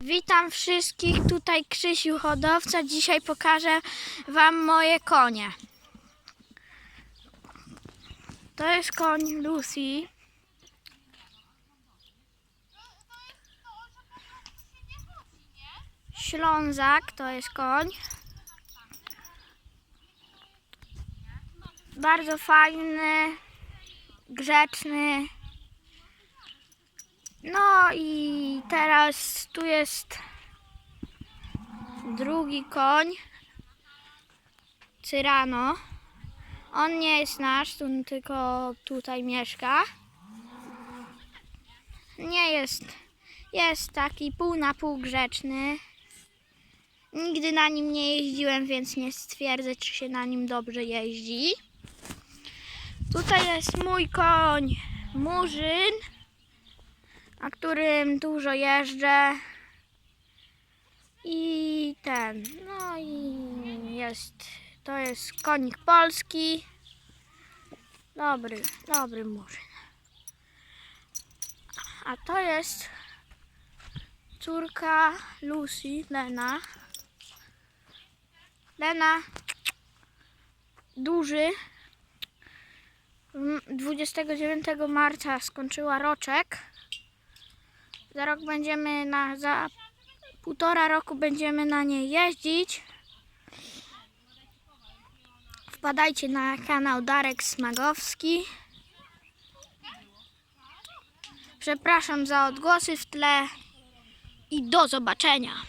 Witam wszystkich, tutaj Krzysiu hodowca. Dzisiaj pokażę Wam moje konie. To jest koń Lucy. Ślązak to jest koń. Bardzo fajny, grzeczny. No i teraz tu jest drugi koń. Cyrano. On nie jest nasz, tu tylko tutaj mieszka. Nie jest. Jest taki pół na pół grzeczny. Nigdy na nim nie jeździłem, więc nie stwierdzę, czy się na nim dobrze jeździ. Tutaj jest mój koń Murzyn na którym dużo jeżdżę. I ten, no i jest, to jest konik polski. Dobry, dobry murzyn. A to jest córka Lucy, Lena. Lena, duży. M- 29 marca skończyła roczek. Za rok będziemy na, za półtora roku będziemy na niej jeździć. Wpadajcie na kanał Darek Smagowski. Przepraszam za odgłosy w tle i do zobaczenia.